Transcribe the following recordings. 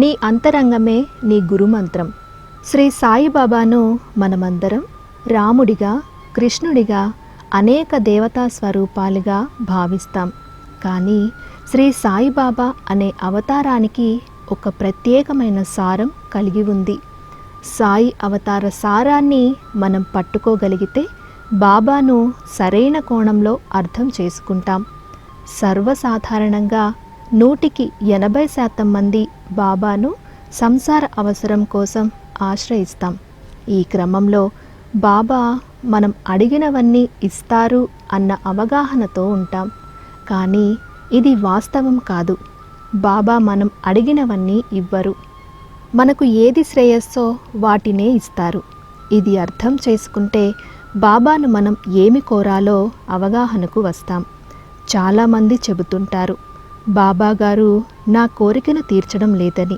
నీ అంతరంగమే నీ గురుమంత్రం. శ్రీ సాయిబాబాను మనమందరం రాముడిగా కృష్ణుడిగా అనేక దేవతా స్వరూపాలుగా భావిస్తాం. కానీ శ్రీ సాయిబాబా అనే అవతారానికి ఒక ప్రత్యేకమైన సారం కలిగి ఉంది. సాయి అవతార సారాన్ని మనం పట్టుకోగలిగితే బాబాను సరైన కోణంలో అర్థం చేసుకుంటాం. సర్వసాధారణంగా నూటికి ఎనభై శాతం మంది బాబాను సంసార అవసరం కోసం ఆశ్రయిస్తాం. ఈ క్రమంలో బాబా మనం అడిగినవన్నీ ఇస్తారు అన్న అవగాహనతో ఉంటాం. కానీ ఇది వాస్తవం కాదు. బాబా మనం అడిగినవన్నీ ఇవ్వరు. మనకు ఏది శ్రేయస్సో వాటినే ఇస్తారు. ఇది అర్థం చేసుకుంటే బాబాను మనం ఏమి కోరాలో అవగాహనకు వస్తాం. చాలామంది చెబుతుంటారు బాబాగారు నా కోరికను తీర్చడం లేదని.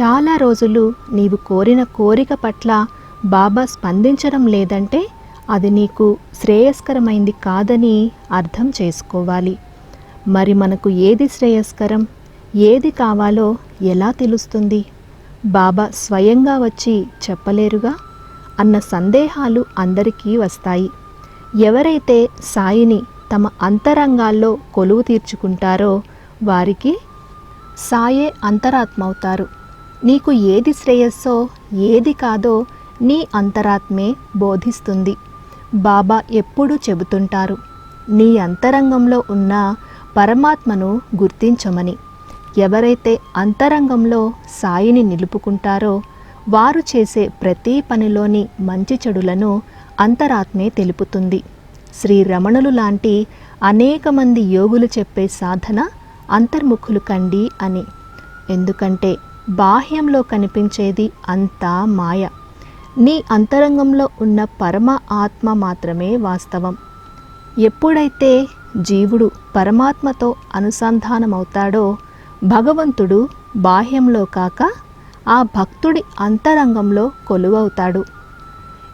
చాలా రోజులు నీవు కోరిన కోరిక పట్ల బాబా స్పందించడం లేదంటే అది నీకు శ్రేయస్కరమైంది కాదని అర్థం చేసుకోవాలి. మరి మనకు ఏది శ్రేయస్కరం? ఏది కావాలో ఎలా తెలుస్తుంది? బాబా స్వయంగా వచ్చి చెప్పలేరుగా? అన్న సందేహాలు అందరికీ వస్తాయి. ఎవరైతే సాయిని తమ అంతరంగాల్లో కొలువు తీర్చుకుంటారో వారికి సాయే అంతరాత్మ అవుతారు నీకు ఏది శ్రేయస్సో ఏది కాదో నీ అంతరాత్మే బోధిస్తుంది. బాబా ఎప్పుడూ చెబుతుంటారు నీ అంతరంగంలో ఉన్న పరమాత్మను గుర్తించమని. ఎవరైతే అంతరంగంలో సాయిని నిలుపుకుంటారో వారు చేసే ప్రతి పనిలోని మంచి చెడులను అంతరాత్మే తెలుపుతుంది. శ్రీ రమణులు లాంటి అనేక మంది యోగులు చెప్పే సాధన అంతర్ముఖులు కండి అని. ఎందుకంటే బాహ్యంలో కనిపించేది అంతా మాయ. నీ అంతరంగంలో ఉన్న పరమ ఆత్మ మాత్రమే వాస్తవం. ఎప్పుడైతే జీవుడు పరమాత్మతో అనుసంధానమవుతాడో భగవంతుడు బాహ్యంలో కాక ఆ భక్తుడి అంతరంగంలో కొలువవుతాడు.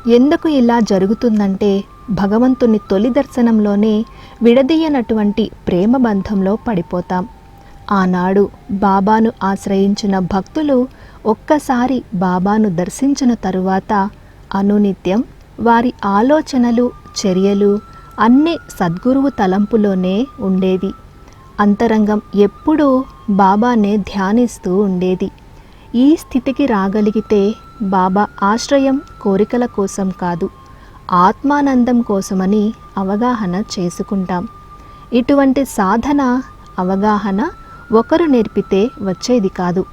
ఎందుకు ఇలా జరుగుతుందంటే భగవంతుని తొలి దర్శనంలోనే విడదీయనటువంటి ప్రేమ బంధంలో పడిపోతాం. ఆనాడు బాబాను ఆశ్రయించిన భక్తులు ఒక్కసారి బాబాను దర్శించిన తరువాత అనునిత్యం వారి ఆలోచనలు చర్యలు అన్నీ సద్గురువు తలంపులోనే ఉండేవి. అంతరంగం ఎప్పుడూ బాబానే ధ్యానిస్తూ ఉండేది. ఈ స్థితికి రాగలిగితే బాబా ఆశ్రయం కోరికల కోసం కాదు. ఆత్మానందం కోసమని అవగాహన చేసుకుంటాం. ఇటువంటి సాధన అవగాహన ఒకరు నేర్పితే వచ్చేది కాదు.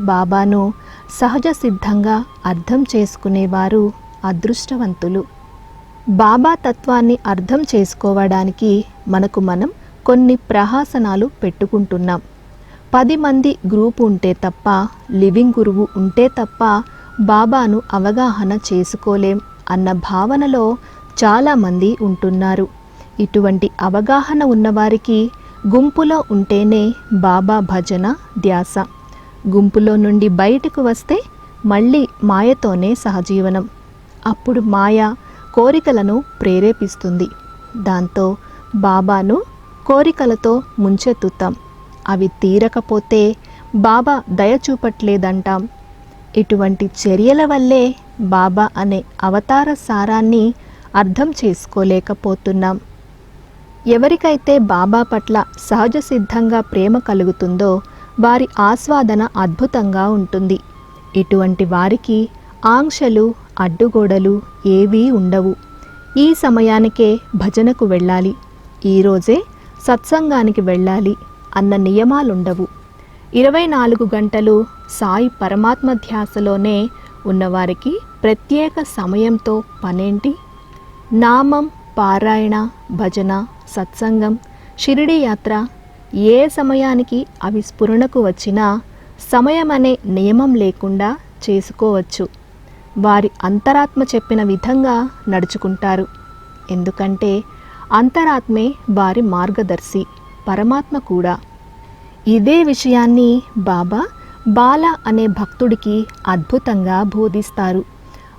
బాబాను సహజ సిద్ధంగా అర్థం చేసుకునేవారు అదృష్టవంతులు. బాబా తత్వాన్ని అర్థం చేసుకోవడానికి మనకు మనం కొన్ని ప్రహాసనాలు పెట్టుకుంటున్నాం. పది మంది గ్రూప్ ఉంటే తప్ప లివింగ్ గురువు ఉంటే తప్ప బాబాను అవగాహన చేసుకోలేం. అన్న భావనలో చాలామంది ఉంటున్నారు. ఇటువంటి అవగాహన ఉన్నవారికి గుంపులో ఉంటేనే బాబా భజన ధ్యాస. గుంపులో నుండి బయటకు వస్తే మళ్ళీ మాయతోనే సహజీవనం. అప్పుడు మాయ కోరికలను ప్రేరేపిస్తుంది. దాంతో బాబాను కోరికలతో ముంచెత్తుతాం. అవి తీరకపోతే బాబా దయ చూపట్లేదంటాం. ఇటువంటి చర్యల వల్లే బాబా అనే అవతార సారాన్ని అర్థం చేసుకోలేకపోతున్నాం. ఎవరికైతే బాబా పట్ల సహజ సిద్ధంగా ప్రేమ కలుగుతుందో వారి ఆస్వాదన అద్భుతంగా ఉంటుంది. ఇటువంటి వారికి ఆంక్షలు అడ్డుగోడలు ఏవీ ఉండవు. ఈ సమయానికే భజనకు వెళ్ళాలి. ఈరోజే సత్సంగానికి వెళ్ళాలి అన్న నియమాలుండవు. ఇరవై నాలుగు గంటలు సాయి పరమాత్మ ధ్యాసలోనే ఉన్నవారికి ప్రత్యేక సమయంతో పనేంటి? నామం పారాయణ భజన సత్సంగం షిరిడి యాత్ర ఏ సమయానికి అవి స్ఫురణకు వచ్చినా సమయం అనే నియమం లేకుండా చేసుకోవచ్చు. వారి అంతరాత్మ చెప్పిన విధంగా నడుచుకుంటారు. ఎందుకంటే అంతరాత్మే వారి మార్గదర్శి పరమాత్మ కూడా. ఇదే విషయాన్ని బాబా బాల అనే భక్తుడికి అద్భుతంగా బోధిస్తారు.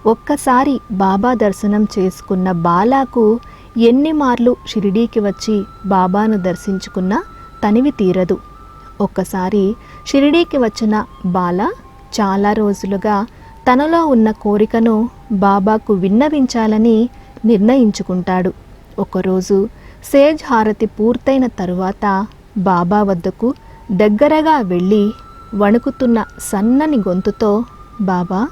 ఒక్కసారి బాబా దర్శనం చేసుకున్న బాలాకు ఎన్ని మార్లు షిరిడీకి వచ్చి బాబాను దర్శించుకున్నా తనివి తీరదు. ఒక్కసారి షిరిడీకి వచ్చిన బాల చాలా రోజులుగా తనలో ఉన్న కోరికను బాబాకు విన్నవించాలని నిర్ణయించుకుంటాడు. ఒకరోజు సేజ్ హారతి పూర్తయిన తరువాత బాబా వద్దకు దగ్గరగా వెళ్ళి వణుకుతున్న సన్నని గొంతుతో బాబా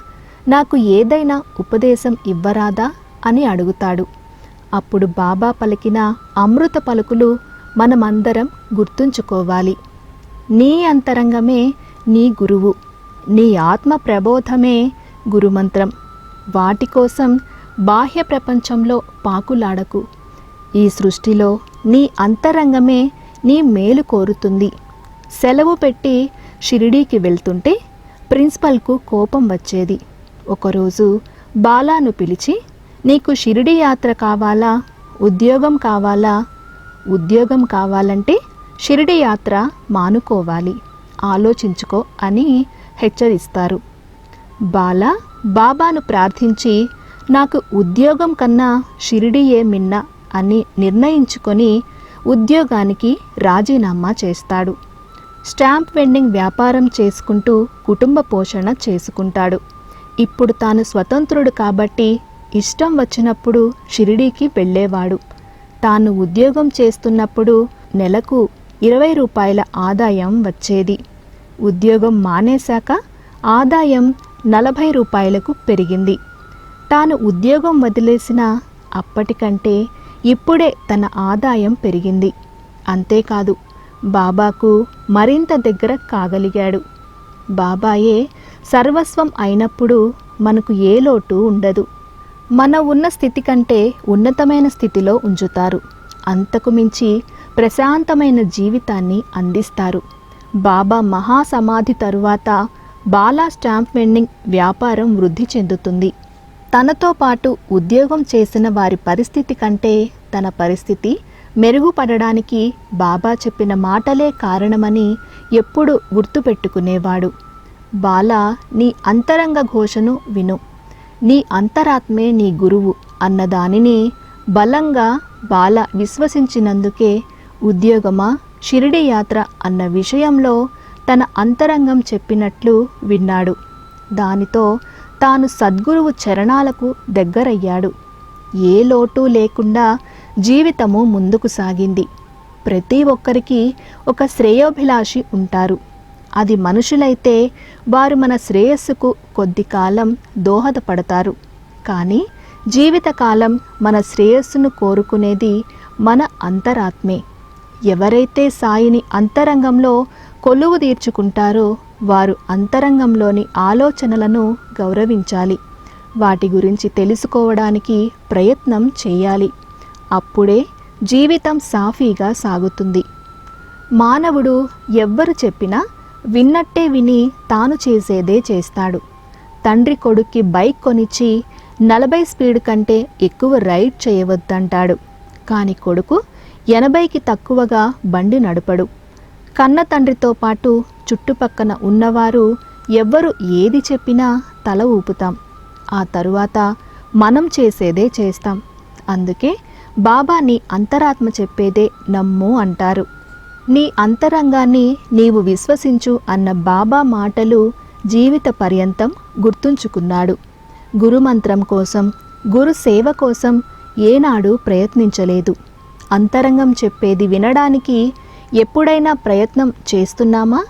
నాకు ఏదైనా ఉపదేశం ఇవ్వరాదా? అని అడుగుతాడు. అప్పుడు బాబా పలికిన అమృత పలుకులు మనమందరం గుర్తుంచుకోవాలి. నీ అంతరంగమే నీ గురువు నీ ఆత్మ ప్రబోధమే గురుమంత్రం. వాటి కోసం బాహ్య ప్రపంచంలో పాకులాడకు. ఈ సృష్టిలో నీ అంతరంగమే నీ మేలు కోరుతుంది. సెలవు పెట్టి షిరిడీకి వెళ్తుంటే ప్రిన్సిపల్కు కోపం వచ్చేది. ఒకరోజు బాలాను పిలిచి నీకు షిరిడి యాత్ర కావాలా? ఉద్యోగం కావాలా? ఉద్యోగం కావాలంటే షిరిడి యాత్ర మానుకోవాలి. ఆలోచించుకో అని హెచ్చరిస్తారు. బాల బాబాను ప్రార్థించి నాకు ఉద్యోగం కన్నా షిరిడియే మిన్న అని నిర్ణయించుకొని ఉద్యోగానికి రాజీనామా చేస్తాడు. స్టాంప్ వెండింగ్ వ్యాపారం చేసుకుంటూ కుటుంబ పోషణ చేసుకుంటాడు. ఇప్పుడు తాను స్వతంత్రుడు కాబట్టి ఇష్టం వచ్చినప్పుడు షిరిడీకి వెళ్ళేవాడు. తాను ఉద్యోగం చేస్తున్నప్పుడు నెలకు ఇరవై రూపాయల ఆదాయం వచ్చేది. ఉద్యోగం మానేశాక ఆదాయం నలభై రూపాయలకు పెరిగింది. తాను ఉద్యోగం వదిలేసిన అప్పటికంటే ఇప్పుడే తన ఆదాయం పెరిగింది. అంతేకాదు బాబాకు మరింత దగ్గర కాగలిగాడు. బాబాయే సర్వస్వం అయినప్పుడు మనకు ఏ లోటు ఉండదు. మన ఉన్న స్థితి కంటే ఉన్నతమైన స్థితిలో ఉంచుతారు. అంతకు మించి ప్రశాంతమైన జీవితాన్ని అందిస్తారు. బాబా మహాసమాధి తరువాత బాలా స్టాంప్ వెండింగ్ వ్యాపారం వృద్ధి చెందుతుంది. తనతో పాటు ఉద్యోగం చేసిన వారి పరిస్థితి కంటే తన పరిస్థితి మెరుగుపడడానికి బాబా చెప్పిన మాటలే కారణమని ఎప్పుడు గుర్తుపెట్టుకునేవాడు. బాల నీ అంతరంగ ఘోషను విను. నీ అంతరాత్మే నీ గురువు అన్న దానిని బలంగా బాల విశ్వసించినందుకే ఉద్యోగమా షిరిడి యాత్ర అన్న విషయంలో తన అంతరంగం చెప్పినట్లు విన్నాడు. దానితో తాను సద్గురువు చరణాలకు దగ్గరయ్యాడు. ఏ లోటు లేకుండా జీవితము ముందుకు సాగింది. ప్రతి ఒక్కరికి ఒక శ్రేయోభిలాషి ఉంటారు. అది మనుషులైతే వారు మన శ్రేయస్సుకు కొద్ది కాలం దోహదపడతారు. కానీ జీవితకాలం మన శ్రేయస్సును కోరుకునేది మన అంతరాత్మే. ఎవరైతే సాయిని అంతరంగంలో కొలువు తీర్చుకుంటారో వారు అంతరంగంలోని ఆలోచనలను గౌరవించాలి. వాటి గురించి తెలుసుకోవడానికి ప్రయత్నం చేయాలి. అప్పుడే జీవితం సాఫీగా సాగుతుంది. మానవుడు ఎవ్వరు చెప్పినా విన్నట్టే విని తాను చేసేదే చేస్తాడు. తండ్రి కొడుక్కి బైక్ కొనిచ్చి నలభై స్పీడ్ కంటే ఎక్కువ రైడ్ చేయవద్దంటాడు. కానీ కొడుకు ఎనభైకి తక్కువగా బండి నడపడు. కన్న తండ్రితో పాటు చుట్టుపక్కన ఉన్నవారు ఎవ్వరు ఏది చెప్పినా తల ఊపుతాం. ఆ తరువాత మనం చేసేదే చేస్తాం. అందుకే బాబా నీ అంతరాత్మ చెప్పేదే నమ్ము అంటారు. నీ అంతరంగాన్ని నీవు విశ్వసించు అన్న బాబా మాటలు జీవిత పర్యంతం గుర్తుంచుకున్నాడు. గురుమంత్రం కోసం గురు సేవ కోసం ఏనాడు ప్రయత్నించలేదు. అంతరంగం చెప్పేది వినడానికి ఎప్పుడైనా ప్రయత్నం చేస్తున్నామా?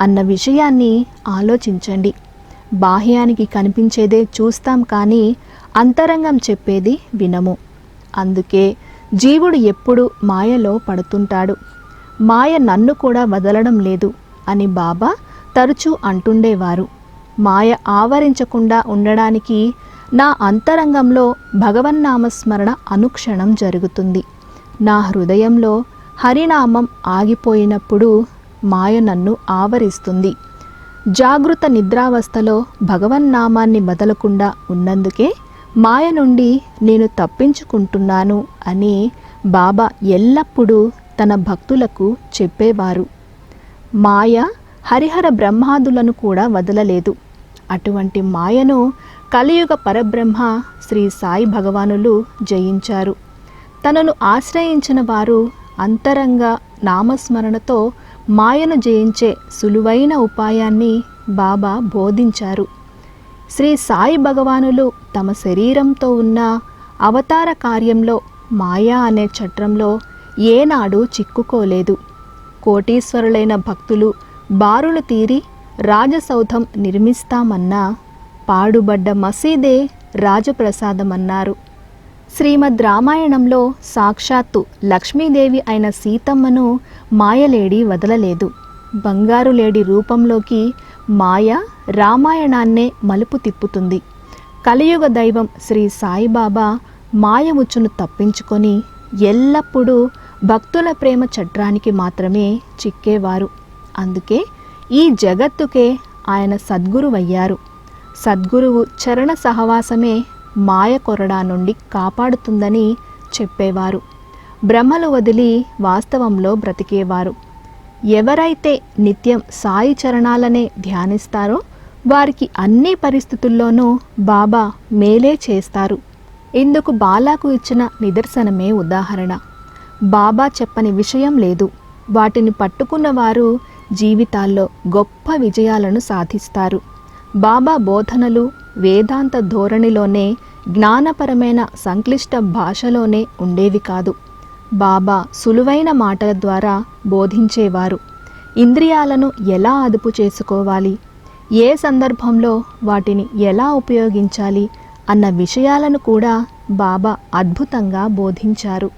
అన్న విషయాన్ని ఆలోచించండి. బాహ్యానికి కనిపించేదే చూస్తాం కానీ అంతరంగం చెప్పేది వినము. అందుకే జీవుడు ఎప్పుడు మాయలో పడుతుంటాడు. మాయ నన్ను కూడా వదలడం లేదు అని బాబా తరచూ అంటుండేవారు. మాయ ఆవరించకుండా ఉండడానికి నా అంతరంగంలో భగవన్నామస్మరణ అనుక్షణం జరుగుతుంది. నా హృదయంలో హరినామం ఆగిపోయినప్పుడు మాయ నన్ను ఆవరిస్తుంది. జాగృత నిద్రావస్థలో భగవన్నామాన్ని బదలకుండా ఉన్నందుకే మాయ నుండి నేను తప్పించుకుంటున్నాను అని బాబా ఎల్లప్పుడూ తన భక్తులకు చెప్పేవారు. మాయ హరిహర బ్రహ్మాదులను కూడా వదలలేదు. అటువంటి మాయను కలియుగ పరబ్రహ్మ శ్రీ సాయి భగవానులు జయించారు. తనను ఆశ్రయించిన వారు అంతరంగ నామస్మరణతో మాయను జయించే సులువైన ఉపాయాన్ని బాబా బోధించారు. శ్రీ సాయి భగవానులు తమ శరీరంతో ఉన్న అవతార కార్యంలో మాయా అనే చట్రంలో ఏనాడు చిక్కుకోలేదు. కోటీశ్వరులైన భక్తులు బారులు తీరి రాజసౌధం నిర్మిస్తామన్నా పాడుబడ్డ మసీదే రాజప్రసాదమన్నారు. శ్రీమద్ రామాయణంలో సాక్షాత్తు లక్ష్మీదేవి అయిన సీతమ్మను మాయలేడి వదలలేదు. బంగారు లేడి రూపంలోకి మాయ రామాయణాన్నే మలుపు తిప్పుతుంది. కలియుగ దైవం శ్రీ సాయిబాబా మాయ ఉచ్చును తప్పించుకొని ఎల్లప్పుడూ భక్తుల ప్రేమ చట్రానికి మాత్రమే చిక్కేవారు. అందుకే ఈ జగత్తుకే ఆయన సద్గురువయ్యారు. సద్గురువు చరణ సహవాసమే మాయ కొరడా నుండి కాపాడుతుందని చెప్పేవారు. భ్రమలు వదిలి వాస్తవంలో బ్రతికేవారు. ఎవరైతే నిత్యం సాయి చరణాలనే ధ్యానిస్తారో వారికి అన్ని పరిస్థితుల్లోనూ బాబా మేలే చేస్తారు. ఇందుకు బాలాకు ఇచ్చిన నిదర్శనమే ఉదాహరణ. బాబా చెప్పని విషయం లేదు. వాటిని పట్టుకున్న వారు జీవితాల్లో గొప్ప విజయాలను సాధిస్తారు. బాబా బోధనలు వేదాంత ధోరణిలోనే జ్ఞానపరమైన సంక్లిష్ట భాషలోనే ఉండేవి కాదు. బాబా సులువైన మాటల ద్వారా బోధించేవారు. ఇంద్రియాలను ఎలా అదుపు చేసుకోవాలి? ఏ సందర్భంలో వాటిని ఎలా ఉపయోగించాలి? అన్న విషయాలను కూడా బాబా అద్భుతంగా బోధించారు.